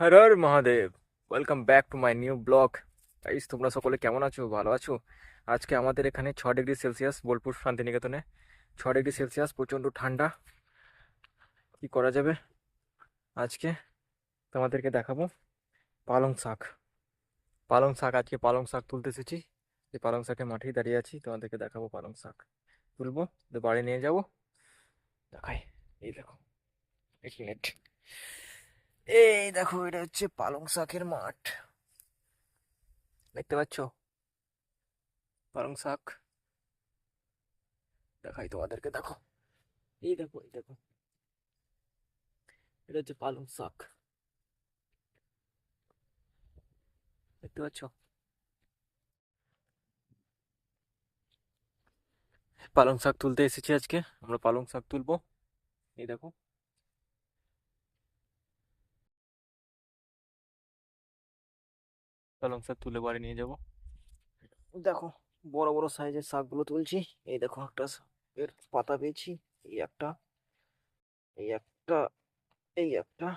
Har Har Mahadev welcome back to my new blog guys তোমরা সকলে কেমন আছো? ভালো আছো? আজকে আমাদের এখানে ছ ডিগ্রি সেলসিয়াস বোলপুর শান্তিনিকেতনে। ছ ডিগ্রি সেলসিয়াস, প্রচণ্ড ঠান্ডা। কি করা যাবে? আজকে তোমাদেরকে দেখাবো পালং শাক। পালং শাক, আজকে পালং শাক তুলতে এসেছি। এই পালং শাকের মাঠেই দাঁড়িয়ে আছি। তোমাদেরকে দেখাবো পালং শাক। তুলবো বাড়ি নিয়ে যাব। দেখাই, এই দেখো, এক মিনিট এই দেখো, এটা হচ্ছে পালং শাকের মাঠ। দেখতে পাচ্ছ? পালং শাক। দেখাই তোমাদেরকে, দেখো। এই দেখো এই দেখো। এটা হচ্ছে পালং শাক। দেখতে পাচ্ছ? পালং শাক তুলতে এসেছি আজকে। আমরা পালং শাক তুলবো। এই দেখো। পালং শাক তুলে বাড়ি নিয়ে যাব। দেখো, বড় বড় সাইজের শাকগুলো তুলছি। এই দেখো একটা এর পাতা পেয়েছি, এই একটা এই একটা এই একটা।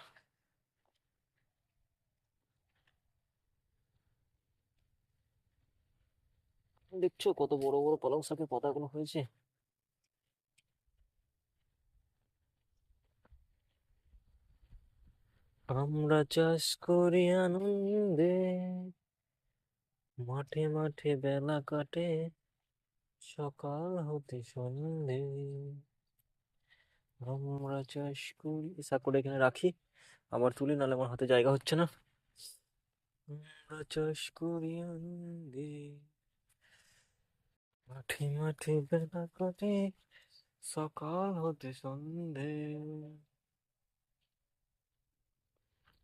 দেখছ কত বড় বড় পালং শাকের পাতাগুলো হয়েছে? আমরা চাষ করি আনন্দে। মাঠে মাঠে বেলা কাটে, সকাল হতে সন্ধে। আমরা চাষ করি। সাকুরে এখানে রাখি। আবার তুলি, নাহলে আমার হাতে জায়গা হচ্ছে না। আমরা চাষ করি আনন্দে। মাঠে মাঠে বেলা কাটে, সকাল হতে সন্ধে।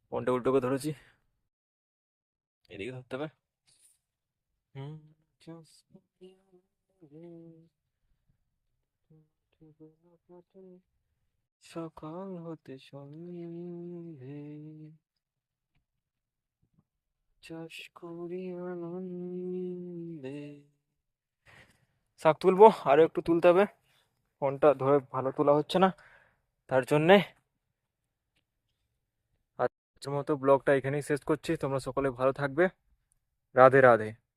ফোনটা উল্টো করে ধরেছি। এদিকে ধরতে হবে হুম চাষ করি আনন্দে, মাঠে বেলা কাটে, সকাল হতে সন্ধে। চাষ করি আনন্দে। শাক তুলবো, আরও একটু তুলতে হবে। ফোনটা ধরে ভালো তোলা হচ্ছে না, তার জন্যে। আজকের মতো ব্লগটা এখানেই শেষ করছি। তোমরা সকলে ভালো থাকবে। রাধে রাধে।